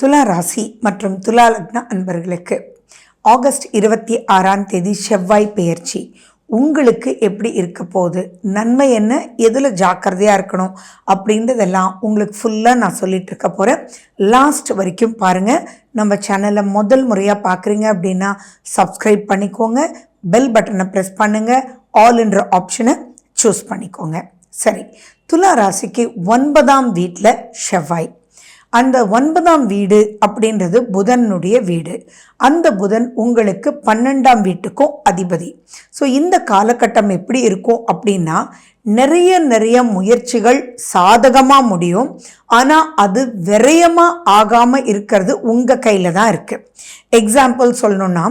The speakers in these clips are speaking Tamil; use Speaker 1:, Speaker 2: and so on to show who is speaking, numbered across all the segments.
Speaker 1: துலா ராசி மற்றும் துலா லக்ன அன்பர்களுக்கு ஆகஸ்ட் இருபத்தி ஆறாம் தேதி செவ்வாய் பெயர்ச்சி. உங்களுக்கு எப்படி இருக்க போகுது? நன்மை என்ன? எதில் ஜாக்கிரதையாக இருக்கணும்? அப்படின்றதெல்லாம் உங்களுக்கு ஃபுல்லாக நான் சொல்லிட்டு இருக்க போகிறேன் லாஸ்ட் வரைக்கும் பாருங்கள் நம்ம சேனலை முதல் முறையாக பார்க்குறீங்க அப்படின்னா சப்ஸ்கிரைப் பண்ணிக்கோங்க. பெல் பட்டனை ப்ரெஸ் பண்ணுங்கள் ஆல்ன்ற ஆப்ஷனை சூஸ் பண்ணிக்கோங்க. சரி. துலா ராசிக்கு ஒன்பதாம் வீட்டில் செவ்வாய். அந்த ஒன்பதாம் வீடு அப்படின்றது புதனுடைய வீடு. அந்த புதன் உங்களுக்கு பன்னெண்டாம் வீட்டுக்கும் அதிபதி. ஸோ இந்த காலகட்டம் எப்படி இருக்கும் அப்படின்னா நிறைய நிறைய முயற்சிகள் சாதகமாக முடியும். ஆனால் அது விரயமாக ஆகாமல் இருக்கிறது உங்கள் கையில் தான் இருக்குது எக்ஸாம்பிள் சொல்லணுன்னா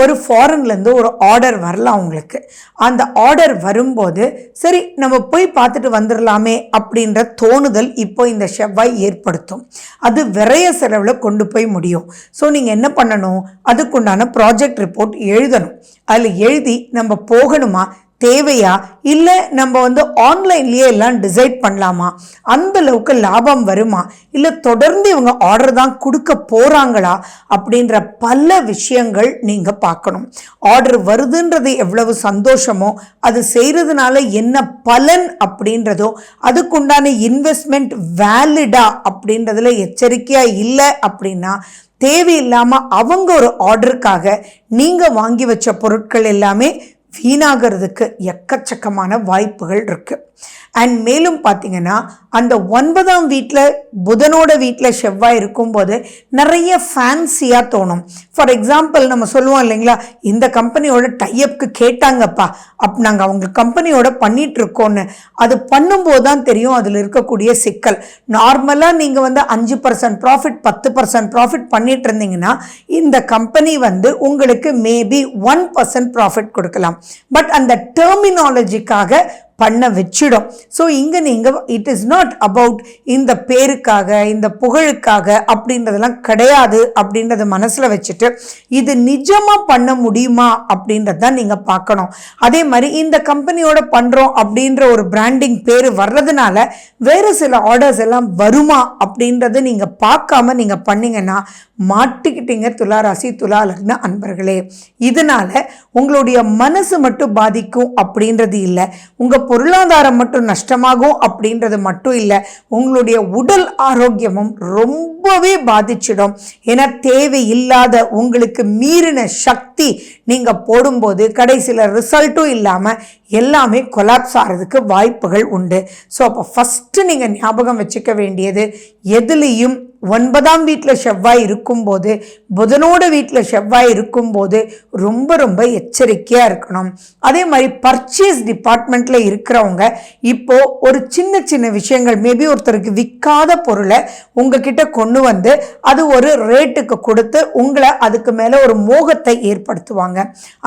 Speaker 1: ஒரு ஃபாரின்லேருந்து ஒரு ஆர்டர் வரலாம் உங்களுக்கு அந்த ஆர்டர் வரும்போது சரி நம்ம போய் பார்த்துட்டு வந்துடலாமே அப்படின்ற தோணுதல் இப்போ இந்த செவ்வாய் ஏற்படுத்தும். அது விரைய செலவில் கொண்டு போய் முடியும். ஸோ நீங்கள் என்ன பண்ணணும்? அதுக்குண்டான ப்ராஜெக்ட் ரிப்போர்ட் எழுதணும். அதில் எழுதி நம்ம போகணுமா? தேவையா? இல்லை நம்ம வந்து ஆன்லைன்லேயே எல்லாம் டிசைட் பண்ணலாமா? அந்த அளவுக்கு லாபம் வருமா? இல்லை தொடர்ந்து இவங்க ஆர்டர் தான் கொடுக்க போகிறாங்களா அப்படின்ற பல விஷயங்கள் நீங்கள் பார்க்கணும். ஆர்டர் வருதுன்றது எவ்வளவு சந்தோஷமோ அது செய்கிறதுனால என்ன பலன் அப்படின்றதோ அதுக்குண்டான இன்வெஸ்ட்மெண்ட் வேலிடா அப்படின்றதுல எச்சரிக்கையாக இல்லை அப்படின்னா தேவையில்லாமல் அவங்க ஒரு ஆர்டருக்காக நீங்கள் வாங்கி வச்ச பொருட்கள் எல்லாமே வீணாகிறதுக்கு எக்கச்சக்கமான வாய்ப்புகள் இருக்குது அண்ட் மேலும் பார்த்தீங்கன்னா அந்த ஒன்பதாம் வீட்டில் புதனோட வீட்டில் செவ்வாய் இருக்கும்போது நிறைய ஃபேன்சியாக தோணும். ஃபார் எக்ஸாம்பிள் நம்ம சொல்லுவோம் இல்லைங்களா இந்த கம்பெனியோட டைஅப்க்கு கேட்டாங்கப்பா அப் நாங்கள் அவங்க கம்பெனியோட பண்ணிகிட்ருக்கோன்னு அது பண்ணும்போது தான் தெரியும் அதில் இருக்கக்கூடிய சிக்கல். நார்மலாக நீங்கள் வந்து அஞ்சு பர்சன்ட் ப்ராஃபிட் பத்து பர்சன்ட் ப்ராஃபிட் பண்ணிட்டு இருந்தீங்கன்னா இந்த கம்பெனி வந்து உங்களுக்கு மேபி ஒன் பர்சன்ட் ப்ராஃபிட் கொடுக்கலாம். பட் அந்த டெர்மினாலஜிக்காக பண்ண வச்சிடும். ஸோ இங்கே நீங்கள் இட் இஸ் நாட் அபவுட் இந்த பேருக்காக இந்த புகழுக்காக அப்படின்றதெல்லாம் கிடையாது அப்படின்றத மனசில் வச்சுட்டு இது நிஜமாக பண்ண முடியுமா அப்படின்றத நீங்கள் பார்க்கணும். அதே மாதிரி இந்த கம்பெனியோட பண்ணுறோம் அப்படின்ற ஒரு பிராண்டிங் பேர் வர்றதுனால வேறு சில ஆர்டர்ஸ் எல்லாம் வருமா அப்படின்றத நீங்கள் பார்க்காம நீங்கள் பண்ணீங்கன்னா மாட்டிக்கிட்டீங்க துளாராசி துலா லக்ன அன்பர்களே. இதனால் உங்களுடைய மனசு மட்டும் பாதிக்கும் அப்படின்றது இல்லை. உங்கள் பொருளாதாரம் மட்டும் நஷ்டமாகும் அப்படின்றது மட்டும் இல்லை உங்களுடைய உடல் ஆரோக்கியமும் ரொம்பவே பாதிச்சிடும். ஏன்னா தேவையில்லாத உங்களுக்கு மீறின சக்தி நீங்கள் போடும்போது கடைசியில் ரிசல்ட்டும் இல்லாமல் எல்லாமே கொலாப்ஸ் ஆகிறதுக்கு வாய்ப்புகள் உண்டு. ஸோ அப்போ ஃபஸ்ட்டு நீங்கள் ஞாபகம் வச்சுக்க வேண்டியது எதுலேயும் ஒன்பதாம் வீட்டில் செவ்வாய் இருக்கும்போது புதனோட வீட்டில் செவ்வாய் இருக்கும்போது ரொம்ப ரொம்ப எச்சரிக்கையாக இருக்கணும். அதே மாதிரி பர்ச்சேஸ் டிபார்ட்மெண்ட்டில் இருக்கிறவங்க இப்போது ஒரு சின்ன சின்ன விஷயங்கள் மேபி ஒருத்தருக்கு விற்காத பொருளை உங்ககிட்ட கொண்டு வந்து அது ஒரு ரேட்டுக்கு கொடுத்து உங்களை அதுக்கு மேலே ஒரு மோகத்தை ஏற்படுத்துவாங்க.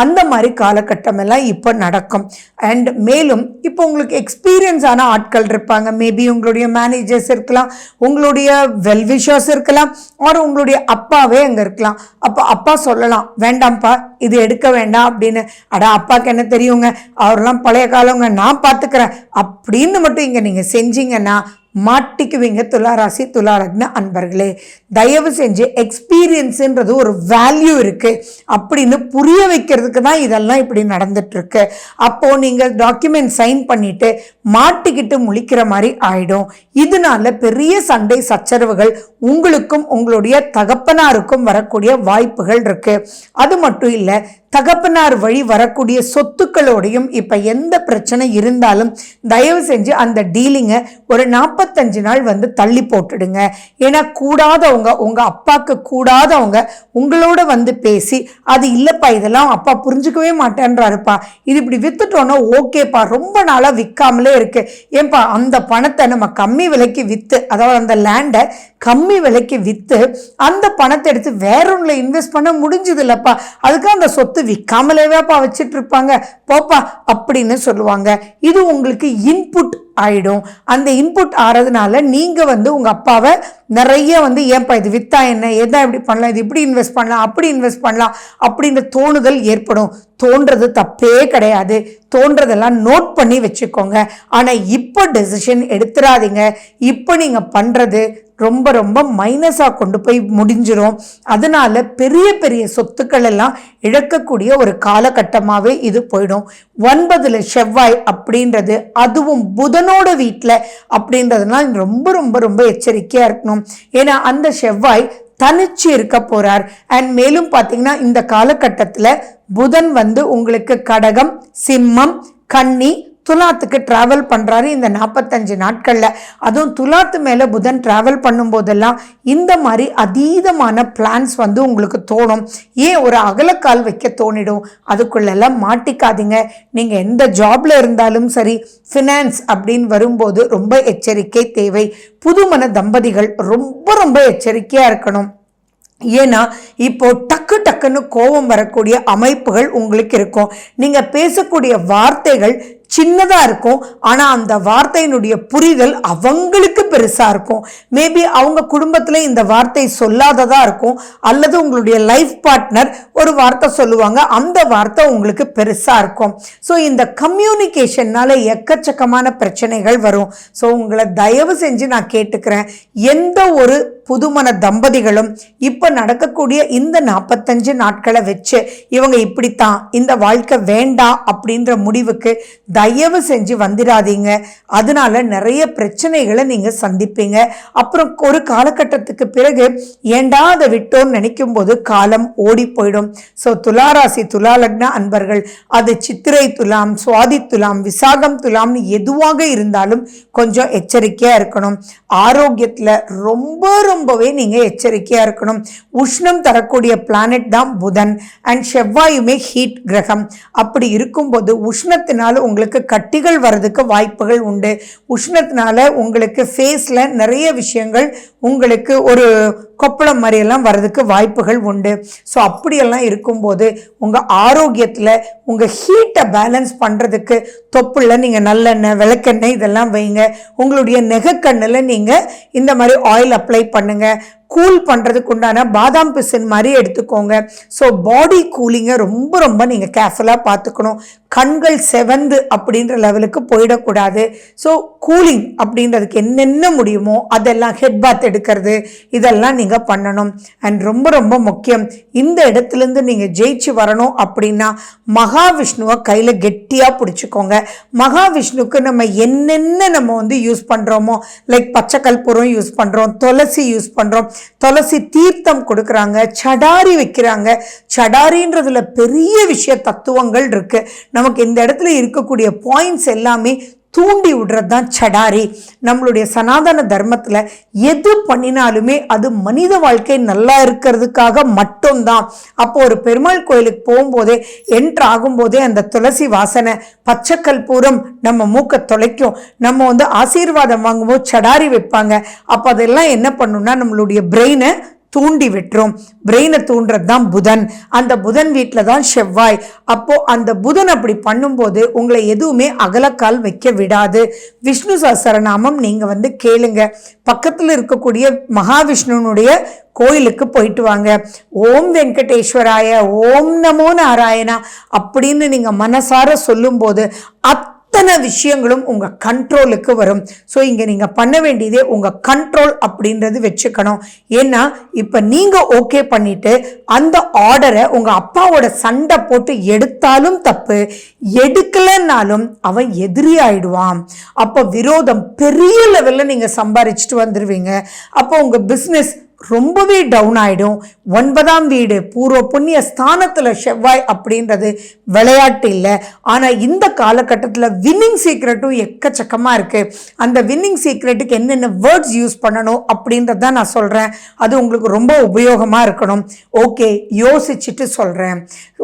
Speaker 1: அந்த மாதிரி காலகட்டமெல்லாம் இப்போ நடக்கும். அண்ட் மேலும் இப்போ உங்களுக்கு எக்ஸ்பீரியன்ஸான ஆட்கள் இருப்பாங்க. மேபி உங்களுடைய மேனேஜர்ஸ் இருக்கலாம் உங்களுடைய வெல்விஷர்ஸ் இருக்கலாம் ஒரு உங்களுடைய அப்பாவே அங்கே இருக்கலாம். அப்போ அப்பா சொல்லலாம் வேண்டாம்ப்பா இது எடுக்க வேண்டாம் அப்படின்னு. அடா அப்பாவுக்கு என்ன தெரியுங்க? அவரெல்லாம் பழைய காலங்க நான் பார்த்துக்கிறேன் அப்படின்னு மட்டும் இங்கே நீங்கள் செஞ்சீங்கன்னா மாட்டிக்குவீங்க துளாராசி துளாரக்ன அன்பர்களே. தயவு செஞ்சு எக்ஸ்பீரியன்ஸுன்றது ஒரு வேல்யூ இருக்குது அப்படின்னு புரிய வைக்கிறதுக்கு தான் இதெல்லாம் இப்படி நடந்துட்டுருக்கு அப்போது நீங்கள் டாக்குமெண்ட் சைன் பண்ணிவிட்டு மாட்டிக்கிட்டு முழிக்கிற மாதிரி ஆயிடும். இதனால பெரிய சண்டை சச்சரவுகள் உங்களுக்கும் உங்களுடைய தகப்பனாருக்கும் வரக்கூடிய வாய்ப்புகள் இருக்குது அது மட்டும் இல்லை தகப்பனார் வழி வரக்கூடிய சொத்துக்களோடையும் இப்போ எந்த பிரச்சனை இருந்தாலும் தயவு செஞ்சு அந்த டீலிங்கை ஒரு நாற்பத்தஞ்சு நாள் வந்து தள்ளி போட்டுடுங்க. ஏன்னா கூடாதவங்க உங்கள் அப்பாவுக்கு கூடாதவங்க உங்களோட வந்து பேசி அது இல்லைப்பா இதெல்லாம் அப்பா புரிஞ்சுக்கவே மாட்டேன்றாருப்பா. இது இப்படி வித்துட்டோன்னா ஓகேப்பா ரொம்ப நாளாக விற்காமலே இருக்கு. ஏன்பா அந்த பணத்தை நம்ம கம்மி விலைக்கு விற்று அதாவது அந்த லேண்டை கம்மி விலைக்கு விற்று அந்த பணத்தை எடுத்து வேற ஒன்றில் இன்வெஸ்ட் பண்ண முடிஞ்சது இல்லைப்பா அதுக்கு அந்த சொத்து விற்காமலேவேப்பா வச்சுட்டு இருப்பாங்க போப்பா அப்படின்னு சொல்லுவாங்க. இது உங்களுக்கு இன்புட் ஆகிடும் அந்த இன்புட் ஆகிறதுனால நீங்கள் வந்து உங்கள் அப்பாவை நிறைய வந்து ஏன்பா இது வித்தா என்ன? எதா இப்படி பண்ணலாம்? இது இப்படி இன்வெஸ்ட் பண்ணலாம்? அப்படி இன்வெஸ்ட் பண்ணலாம்? அப்படின்ற தோணுதல் ஏற்படும். தோன்றது தப்பே கிடையாது. தோன்றதெல்லாம் நோட் பண்ணி வச்சுக்கோங்க. ஆனால் இப்போ டெசிஷன் எடுத்துடாதீங்க இப்போ நீங்கள் பண்ணுறது ரொம்ப ரொம்ப மைனஸாக கொண்டு போய் முடிஞ்சிடும் அதனால பெரிய பெரிய சொத்துக்கள் எல்லாம் இழக்கக்கூடிய ஒரு காலகட்டமாகவே இது போயிடும். ஒன்பதில் செவ்வாய் அப்படின்றது அதுவும் புதனோட வீட்டில் அப்படின்றதுனால் ரொம்ப ரொம்ப ரொம்ப எச்சரிக்கையாக இருக்கணும். ஏன்னா அந்த செவ்வாய் தனிச்சு இருக்க போகிறார் அண்ட் மேலும் பார்த்தீங்கன்னா இந்த காலகட்டத்தில் புதன் வந்து உங்களுக்கு கடகம் சிம்மம் கன்னி துலாத்துக்கு ட்ராவல் பண்ணுறாரு இந்த நாற்பத்தஞ்சு நாட்களில். அதுவும் துலாத்து மேலே புதன் ட்ராவல் பண்ணும்போதெல்லாம் இந்த மாதிரி அதீதமான பிளான்ஸ் வந்து உங்களுக்கு தோணும். ஏன் ஒரு அகலக்கால் வைக்க தோணிடும்? அதுக்குள்ளெல்லாம் மாட்டிக்காதீங்க. நீங்கள் எந்த ஜாப்ல இருந்தாலும் சரி ஃபினான்ஸ் அப்படின்னு வரும்போது ரொம்ப எச்சரிக்கை தேவை. புதுமண தம்பதிகள் ரொம்ப ரொம்ப எச்சரிக்கையாக இருக்கணும். ஏன்னா இப்போ டக்கு டக்குன்னு கோபம் வரக்கூடிய அமைப்புகள் உங்களுக்கு இருக்கும். நீங்கள் பேசக்கூடிய வார்த்தைகள் சின்னதா இருக்கும். ஆனால் அந்த வார்த்தையினுடைய புரிதல் அவங்களுக்கு பெருசா இருக்கும். மேபி அவங்க குடும்பத்துல இந்த வார்த்தை சொல்லாததாக இருக்கும். அல்லது உங்களுடைய லைஃப் பார்ட்னர் ஒரு வார்த்தை சொல்லுவாங்க அந்த வார்த்தை உங்களுக்கு பெருசாக இருக்கும். ஸோ இந்த கம்யூனிகேஷன்னால் எக்கச்சக்கமான பிரச்சனைகள் வரும். ஸோ உங்களை தயவு செஞ்சு நான் கேட்டுக்கிறேன். எந்த ஒரு புதுமண தம்பதிகளும் இப்போ நடக்கக்கூடிய இந்த நாற்பத்தஞ்சு நாட்களை வச்சு இவங்க இப்படித்தான் இந்த வாழ்க்கை வேண்டாம் அப்படின்ற முடிவுக்கு தயவு செஞ்சு வந்துடாதீங்க. அதனால நிறைய பிரச்சனைகளை நீங்கள் சந்திப்பீங்க. அப்புறம் ஒரு காலகட்டத்துக்கு பிறகு ஏண்டா அதை விட்டோம்னு நினைக்கும் போது காலம் ஓடி போயிடும். ஸோ துளாராசி துலா லக்ன அன்பர்கள் அது சித்திரை துலாம் சுவாதி துலாம் விசாகம் துலாம்னு எதுவாக இருந்தாலும் கொஞ்சம் எச்சரிக்கையாக இருக்கணும். ஆரோக்கியத்தில் ரொம்ப ரொம்பவே நீங்கள் எச்சரிக்கையாக இருக்கணும். உஷ்ணம் தரக்கூடிய பிளானட் தான் புதன். அண்ட் செவ்வாயுமே ஹீட் கிரகம். அப்படி இருக்கும்போது உஷ்ணத்தினால உங்களுக்கு கட்டிகள் வர்றதுக்கு வாய்ப்புகள் உண்டு. உஷ்ணத்தினால உங்களுக்கு ஃபேஸில் நிறைய விஷயங்கள் உங்களுக்கு ஒரு கொப்பளம் மாதிரியெல்லாம் வர்றதுக்கு வாய்ப்புகள் உண்டு. ஸோ அப்படியெல்லாம் இருக்கும்போது உங்கள் ஆரோக்கியத்தில் உங்கள் ஹீட்டை பேலன்ஸ் பண்ணுறதுக்கு தொப்புளில் நீங்கள் நல்லெண்ணெய் விளக்கெண்ணெய் இதெல்லாம் வைங்க. உங்களுடைய நெகக்கண்ணில் நீங்கள் இந்த மாதிரி ஆயில் அப்ளை பண்ணுங்கள் கூல் பண்ணுறதுக்கு உண்டான பாதாம் பிசின் மாதிரி எடுத்துக்கோங்க. ஸோ பாடி கூலிங்கை ரொம்ப ரொம்ப நீங்கள் கேர்ஃபுல்லாக பார்த்துக்கணும். கண்கள் செவந்து அப்படின்ற லெவலுக்கு போயிடக்கூடாது. ஸோ கூலிங் அப்படின்றதுக்கு என்னென்ன முடியுமோ அதெல்லாம் ஹெட் பாத் எடுக்கிறது. இதெல்லாம் நீங்கள் பண்ணணும். அண்ட் ரொம்ப ரொம்ப முக்கியம். இந்த இடத்துலேருந்து நீங்கள் ஜெயிச்சு வரணும் அப்படின்னா மகாவிஷ்ணுவை கையில் கெட்டியாக பிடிச்சிக்கோங்க. மகாவிஷ்ணுக்கு நம்ம என்னென்ன நம்ம வந்து யூஸ் பண்ணுறோமோ லைக் பச்சை கற்பூரம் யூஸ் பண்ணுறோம் துளசி யூஸ் பண்ணுறோம் துளசி தீர்த்தம் கொடுக்குறாங்க சடாரி வைக்கிறாங்க. சடாரின்றதுல பெரிய விஷய தத்துவங்கள் இருக்கு. நமக்கு இந்த இடத்துல இருக்கக்கூடிய பாயிண்ட்ஸ் எல்லாமே தூண்டி விடுறது தான் சடாரி. நம்மளுடைய சனாதன தர்மத்தில் எது பண்ணினாலுமே அது மனித வாழ்க்கை நல்லா இருக்கிறதுக்காக மட்டும்தான். அப்போ ஒரு பெருமாள் கோயிலுக்கு போகும்போதே என்ட்ரு ஆகும்போதே அந்த துளசி வாசனை பச்சை கற்பூரம் நம்ம மூக்கை தொலைக்கும். நம்ம வந்து ஆசீர்வாதம் வாங்கும்போது சடாரி வைப்பாங்க. அப்போ அதெல்லாம் என்ன பண்ணுன்னா நம்மளுடைய பிரெயினை தூண்டி விட்டுரும். பிரெயினை தூண்டுறது தான் புதன். அந்த புதன் வீட்டில் தான் செவ்வாய். அப்போ அந்த புதன் அப்படி பண்ணும்போது உங்களை எதுவுமே அகலக்கால் வைக்க விடாது. விஷ்ணு சஹசரநாமம் நீங்கள் வந்து கேளுங்க. பக்கத்தில் இருக்கக்கூடிய மகாவிஷ்ணுனுடைய கோயிலுக்கு போயிட்டு வாங்க. ஓம் வெங்கடேஸ்வராய ஓம் நமோ நாராயணா அப்படின்னு நீங்கள் மனசார சொல்லும்போது அத் அத்தனை விஷயங்களும் உங்கள் கண்ட்ரோலுக்கு வரும். ஸோ இங்கே நீங்கள் பண்ண வேண்டியதே உங்கள் கண்ட்ரோல் அப்படின்றது வச்சுக்கணும். ஏன்னா இப்போ நீங்கள் ஓகே பண்ணிட்டு அந்த ஆர்டரை உங்கள் அப்பாவோட சண்டை போட்டு எடுத்தாலும் தப்பு எடுக்கலைன்னாலும் அவன் எதிரி ஆயிடுவான். அப்போ விரோதம் பெரிய லெவலில் நீங்கள் சம்பாரிச்சிட்டு வந்துடுவீங்க அப்போ உங்கள் பிஸ்னஸ் ரொம்பவே டவுன் ஆகிடும் ஒன்பதாம் வீடு பூர்வ புண்ணிய ஸ்தானத்தில் செவ்வாய் அப்படின்றது விளையாட்டு இல்லை. ஆனால் இந்த காலகட்டத்தில் வின்னிங் சீக்ரெட்டும் எக்கச்சக்கமாக இருக்குது அந்த வின்னிங் சீக்ரெட்டுக்கு என்னென்ன வேர்ட்ஸ் யூஸ் பண்ணணும் அப்படின்றத தான் நான் சொல்கிறேன் அது உங்களுக்கு ரொம்ப உபயோகமாக இருக்கணும். ஓகே யோசிச்சுட்டு சொல்கிறேன்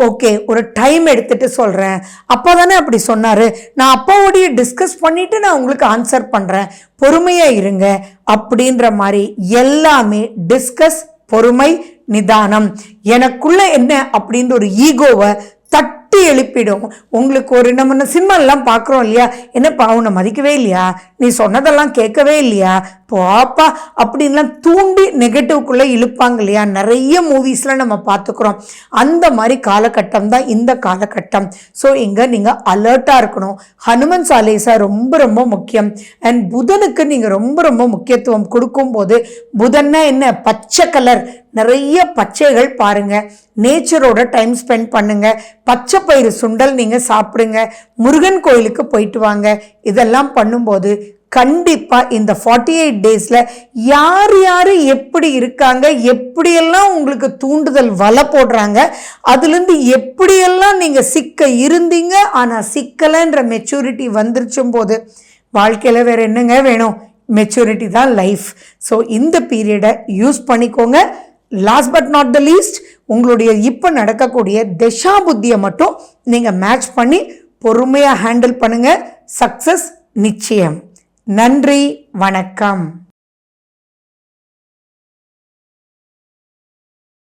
Speaker 1: ஓகே ஒரு டைம் எடுத்துகிட்டு சொல்கிறேன் அப்போ தானே அப்படி சொன்னார். நான் அப்பாவோடைய டிஸ்கஸ் பண்ணிவிட்டு நான் உங்களுக்கு ஆன்சர் பண்ணுறேன் பொறுமையாக இருங்க அப்படின்ற மாதிரி எல்லாமே டிஸ்கஸ் பொறுமை நிதானம். எனக்குள்ள என்ன அப்படின்ற ஒரு ஈகோவை தட் தட்டி எழுப்பிடும். உங்களுக்கு ஒரு நம்ம சினிமாலாம் பார்க்குறோம் இல்லையா? என்னப்பா உன்னை மதிக்கவே இல்லையா? நீ சொன்னதெல்லாம் கேட்கவே இல்லையா? போப்பா அப்படின்லாம் தூண்டி நெகட்டிவ்க்குள்ளே இழுப்பாங்க இல்லையா? நிறைய மூவிஸில் நம்ம பார்த்துக்குறோம். அந்த மாதிரி காலகட்டம் தான் இந்த காலகட்டம். ஸோ இங்கே நீங்கள் அலர்ட்டாக இருக்கணும். ஹனுமன் சாலேசா ரொம்ப ரொம்ப முக்கியம். அண்ட் புதனுக்கு நீங்கள் ரொம்ப ரொம்ப முக்கியத்துவம் கொடுக்கும்போது புதன்னா என்ன? பச்சை கலர். நிறைய பச்சைகள் பாருங்க. நேச்சரோட டைம் ஸ்பெண்ட் பண்ணுங்க. பச்சை பயிறு சுண்டல் நீங்கள் சாப்பிடுங்க. முருகன் கோயிலுக்கு போயிட்டு வாங்க. இதெல்லாம் பண்ணும்போது கண்டிப்பாக இந்த ஃபார்ட்டி எயிட் டேஸில் யார் யார் எப்படி இருக்காங்க எப்படியெல்லாம் உங்களுக்கு தூண்டுதல் வலை போடுறாங்க அதுலேருந்து எப்படியெல்லாம் நீங்கள் சிக்க இருந்தீங்க ஆனால் சிக்கலைன்ற மெச்சூரிட்டி வந்துருச்சும் போது வாழ்க்கையில வேற என்னங்க வேணும்? மெச்சூரிட்டி தான் லைஃப் ஸோ இந்த பீரியடை யூஸ் பண்ணிக்கோங்க. Last but not the least உங்களுடைய இப்போ நடக்கக்கூடிய திஷா புத்தியை மட்டும் நீங்கள் மேட்ச் பண்ணி பொறுமையாக ஹேண்டில் பண்ணுங்கள் சக்ஸஸ் நிச்சயம். நன்றி வணக்கம்.